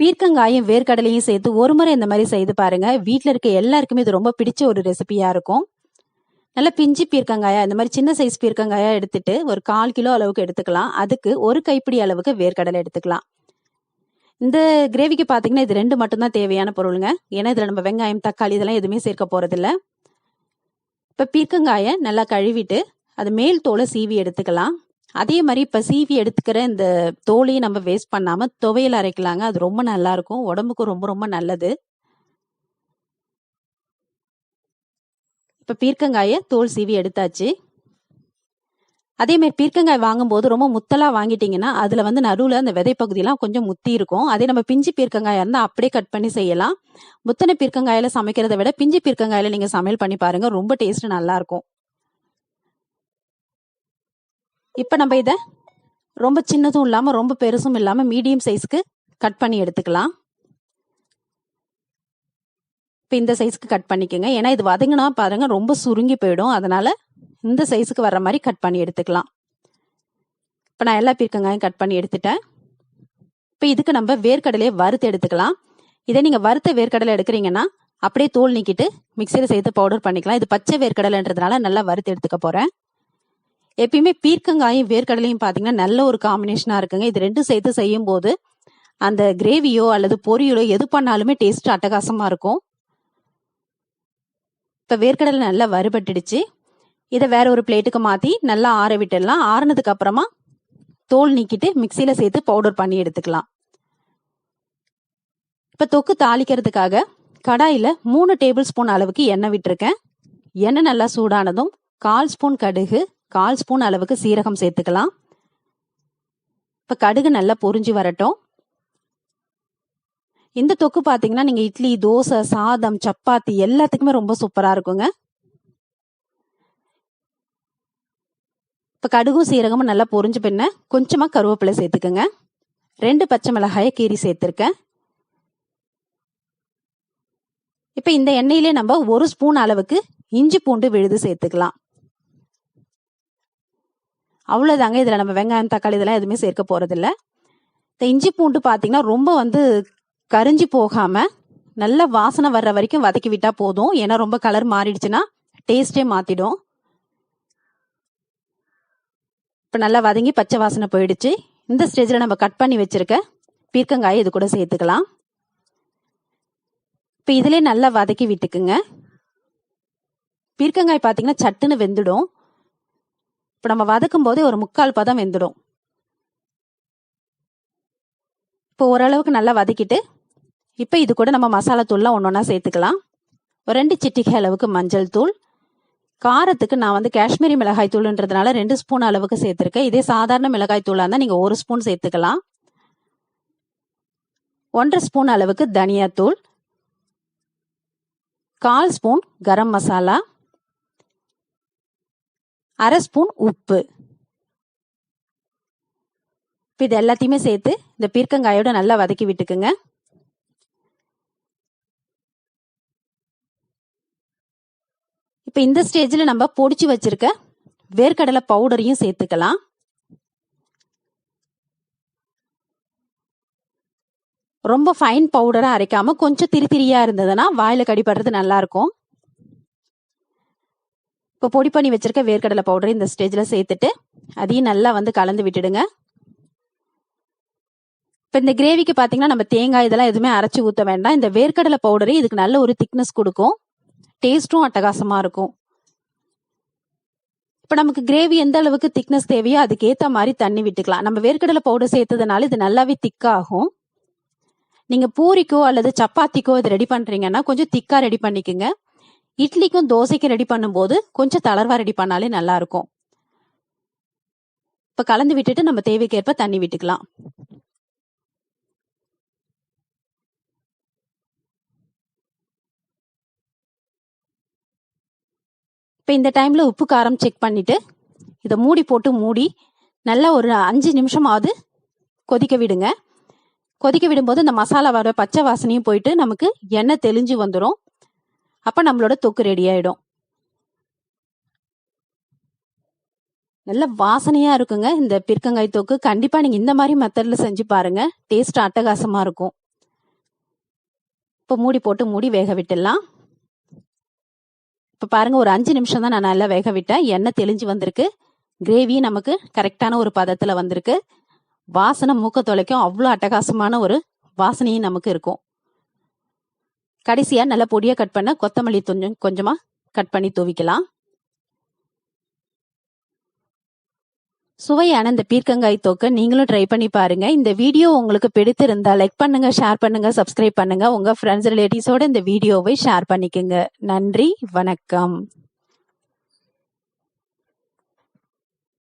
பீர்க்கங்காயும் வேர்க்கடலையும் சேர்த்து ஒரு முறை இந்த மாதிரி செய்து பாருங்க. வீட்டில் இருக்க எல்லாருக்குமே இது ரொம்ப பிடிச்ச ஒரு ரெசிபியா இருக்கும். நல்லா பிஞ்சு பீர்க்கங்காயா இந்த மாதிரி சின்ன சைஸ் பீர்க்கங்காயா எடுத்துட்டு ஒரு கால் கிலோ அளவுக்கு எடுத்துக்கலாம். அதுக்கு ஒரு கைப்பிடி அளவுக்கு வேர்க்கடலை எடுத்துக்கலாம். இந்த கிரேவிக்கு பார்த்தீங்கன்னா இது ரெண்டு மட்டும்தான் தேவையான பொருளுங்க. ஏன்னா இதில் நம்ம வெங்காயம் தக்காளி இதெல்லாம் எதுவுமே சேர்க்க போகிறதில்ல இப்போ பீர்க்கங்காயை நல்லா கழுவிட்டு அது மேல் தோலை சீவி எடுத்துக்கலாம். அதே மாதிரி இப்போ சீவி எடுத்துக்கிற இந்த தோலையும் நம்ம வேஸ்ட் பண்ணாம துவையல் அரைக்கலாங்க. அது ரொம்ப நல்லா இருக்கும் உடம்புக்கு ரொம்ப ரொம்ப நல்லது. இப்போ பீர்க்கங்காயை தோல் சீவி எடுத்தாச்சு. அதே மாதிரி பீர்க்கங்காய் வாங்கும்போது ரொம்ப முத்தலாக வாங்கிட்டீங்கன்னா அதில் வந்து நடுவில் அந்த விதை கொஞ்சம் முத்தி இருக்கும். அதே நம்ம பிஞ்சு பீர்க்கங்காயாக இருந்தால் அப்படியே கட் பண்ணி செய்யலாம். முத்தனை பீர்க்கங்காயில் சமைக்கிறத விட பிஞ்சு பீர்க்கங்காயில் நீங்கள் சமையல் பண்ணி பாருங்கள் ரொம்ப டேஸ்ட் நல்லாயிருக்கும் இருக்கும் இப்போ நம்ம இதை ரொம்ப சின்னதும் இல்லாமல் ரொம்ப பெருசும் இல்லாமல் மீடியம் சைஸ்க்கு கட் பண்ணி எடுத்துக்கலாம். இப்போ இந்த சைஸ்க்கு கட் பண்ணிக்கோங்க. ஏன்னா இது வதங்கினா பாருங்க ரொம்ப சுருங்கி போயிடும். அதனால இந்த சைஸுக்கு வர்ற மாதிரி கட் பண்ணி எடுத்துக்கலாம். இப்போ நான் எல்லா பீர்க்கங்காயும் கட் பண்ணி எடுத்துட்டேன். இப்போ இதுக்கு நம்ம வேர்க்கடலையை வறுத்து எடுத்துக்கலாம். இதே நீங்கள் வறுத்த வேர்க்கடலை எடுக்கிறீங்கன்னா அப்படியே தோல் நீக்கிட்டு மிக்சியில் சேர்த்து பவுடர் பண்ணிக்கலாம். இது பச்சை வேர்க்கடலைன்றதுனால நல்லா வறுத்து எடுத்துக்க போகிறேன் எப்பயுமே பீர்க்கங்காயும் வேர்க்கடலையும் பார்த்தீங்கன்னா நல்ல ஒரு காம்பினேஷனாக இருக்குங்க. இது ரெண்டும் சேர்த்து செய்யும் போது அந்த கிரேவியோ அல்லது பொரியலோ எது பண்ணாலுமே டேஸ்ட் அட்டகாசமாக இருக்கும். இப்போ வேர்க்கடலை நல்லா வறுபட்டுடுச்சு. இதை வேற ஒரு பிளேட்டுக்கு மாற்றி நல்லா ஆற விட்டுடலாம். ஆறுனதுக்கு அப்புறமா தோல் நீக்கிட்டு மிக்சியில் சேர்த்து பவுடர் பண்ணி எடுத்துக்கலாம். இப்போ தொக்கு தாளிக்கிறதுக்காக கடாயில் மூணு டேபிள் ஸ்பூன் அளவுக்கு எண்ணெய் விட்டுருக்கேன். எண்ணெய் நல்லா சூடானதும் கால் ஸ்பூன் கடுகு கால் ஸ்பூன் அளவுக்கு சீரகம் சேர்த்துக்கலாம். இப்போ கடுகு நல்லா பொரிஞ்சு வரட்டும். இந்த தொக்கு பார்த்தீங்கன்னா நீங்கள் இட்லி தோசை சாதம் சப்பாத்தி எல்லாத்துக்குமே ரொம்ப சூப்பராக இருக்குங்க. இப்போ கடுகும் சீரகமும் நல்லா பொரிஞ்சு பின்ன கொஞ்சமாக கருவேப்பிலை சேர்த்துக்கோங்க. ரெண்டு பச்சை மிளகாயை கீரி சேர்த்துருக்கேன். இப்போ இந்த எண்ணெயிலே நம்ம ஒரு ஸ்பூன் அளவுக்கு இஞ்சி பூண்டு விழுது சேர்த்துக்கலாம். அவ்வளோதாங்க இதில் நம்ம வெங்காயம் தக்காளி இதெல்லாம் எதுவுமே சேர்க்க போகிறதில்ல இந்த இஞ்சி பூண்டு பார்த்தீங்கன்னா ரொம்ப வந்து கரிஞ்சு போகாமல் நல்ல வாசனை வர்ற வரைக்கும் வதக்கி விட்டால் போதும். ஏன்னா ரொம்ப கலர் மாறிடுச்சுன்னா டேஸ்டே மாற்றிடும் இப்போ நல்லா வதங்கி பச்சை வாசனை போயிடுச்சு. இந்த ஸ்டேஜில் நம்ம கட் பண்ணி வச்சுருக்க பீர்க்கங்காயை இது கூட சேர்த்துக்கலாம். இப்போ இதிலே நல்லா வதக்கி விட்டுக்குங்க. பீர்க்கங்காய் பார்த்தீங்கன்னா சட்டுன்னு வெந்துடும். இப்போ நம்ம வதக்கும் போதே ஒரு முக்கால் பதம் வெந்துடும். இப்போ ஓரளவுக்கு நல்லா வதக்கிட்டு இப்போ இது கூட நம்ம மசாலா தூள்லாம் ஒன்று ஒன்றா சேர்த்துக்கலாம். ஒரு ரெண்டு சிட்டிகை அளவுக்கு மஞ்சள் தூள். காரத்துக்கு நான் வந்து காஷ்மீரி மிளகாய் தூள்ன்றதுனால ரெண்டு ஸ்பூன் அளவுக்கு சேர்த்துருக்கேன். இதே சாதாரண மிளகாய் தூளாக இருந்தால் நீங்கள் ஒரு ஸ்பூன் சேர்த்துக்கலாம். ஒன்றரை ஸ்பூன் அளவுக்கு தனியாத்தூள் கால் ஸ்பூன் கரம் மசாலா. அரை ஸ்பூன் உப்பு. இப்போ இது எல்லாத்தையுமே சேர்த்து இந்த பீர்க்கங்காயோட நல்லா வதக்கி விட்டுக்குங்க. இப்போ இந்த ஸ்டேஜில் நம்ம பொடிச்சு வச்சிருக்க வேர்க்கடலை பவுடரையும் சேர்த்துக்கலாம். ரொம்ப ஃபைன் பவுடரா அரைக்காம கொஞ்சம் திரி திரியா இருந்ததுன்னா வாயில கடிப்படுறது நல்லா இருக்கும். இப்போ பொடி பண்ணி வச்சிருக்க வேர்க்கடலை பவுடர் இந்த ஸ்டேஜில் சேர்த்துட்டு அதையும் நல்லா வந்து கலந்து விட்டுடுங்க. இப்போ இந்த கிரேவிக்கு பார்த்தீங்கன்னா நம்ம தேங்காய் இதெல்லாம் எதுவுமே அரைச்சி ஊற்ற வேண்டாம். இந்த வேர்க்கடலை பவுடரே இதுக்கு நல்ல ஒரு திக்னஸ் கொடுக்கும். டேஸ்ட்டும் அட்டகாசமாக இருக்கும். இப்போ நமக்கு கிரேவி எந்த அளவுக்கு திக்னஸ் தேவையோ அதுக்கேற்ற மாதிரி தண்ணி விட்டுக்கலாம். நம்ம வேர்க்கடலை பவுடர் சேர்த்ததுனால இது நல்லாவே திக்காகும் நீங்கள் பூரிக்கோ அல்லது சப்பாத்திக்கோ இது ரெடி பண்ணுறீங்கன்னா கொஞ்சம் திக்காக ரெடி பண்ணிக்கோங்க. இட்லிக்கும் தோசைக்கும் ரெடி பண்ணும்போது கொஞ்சம் தளர்வா ரெடி பண்ணாலே நல்லா இருக்கும் இப்போ கலந்து விட்டுட்டு நம்ம தேவைக்கேற்ப தண்ணி விட்டுக்கலாம். இப்போ இந்த டைமில் உப்பு காரம் செக் பண்ணிட்டு இதை மூடி போட்டு மூடி நல்லா ஒரு அஞ்சு நிமிஷமாவது கொதிக்க விடுங்க. கொதிக்க விடும்போது இந்த மசாலா வர பச்சை வாசனையும் போயிட்டு நமக்கு எண்ணெய் தெளிஞ்சு வந்துடும் அப்போ நம்மளோட தொக்கு ரெடி ஆயிடும். நல்ல வாசனையா இருக்குங்க இந்த பிற்கங்காய் தொக்கு. கண்டிப்பா நீங்க இந்த மாதிரி மெத்தட்ல செஞ்சு பாருங்க. டேஸ்ட் அட்டகாசமா இருக்கும். இப்போ மூடி போட்டு மூடி வேக விட்டுடலாம். இப்போ பாருங்க ஒரு அஞ்சு நிமிஷம் தான் நான் நல்லா வேக விட்டேன். எண்ணெய் தெளிஞ்சு வந்திருக்கு. கிரேவி நமக்கு கரெக்டான ஒரு பதத்தில் வந்திருக்கு. வாசனை மூக்க தொலைக்கும். அவ்வளோ அட்டகாசமான ஒரு வாசனையும் நமக்கு இருக்கும். கடைசியா நல்லா பொடியாக கட் பண்ண கொத்தமல்லி கொஞ்சம் கொஞ்சமா கட் பண்ணி தூவிக்கலாம். சுவையான இந்த பீர்க்கங்காய் தோக்க நீங்களும் ட்ரை பண்ணி பாருங்க. இந்த வீடியோ உங்களுக்கு பிடித்திருந்தா லைக் பண்ணுங்க ஷேர் பண்ணுங்க சப்ஸ்கிரைப் பண்ணுங்க. உங்க ஃப்ரெண்ட்ஸ் ரிலேட்டிவ்ஸோட இந்த வீடியோவை ஷேர் பண்ணிக்கோங்க. நன்றி வணக்கம்.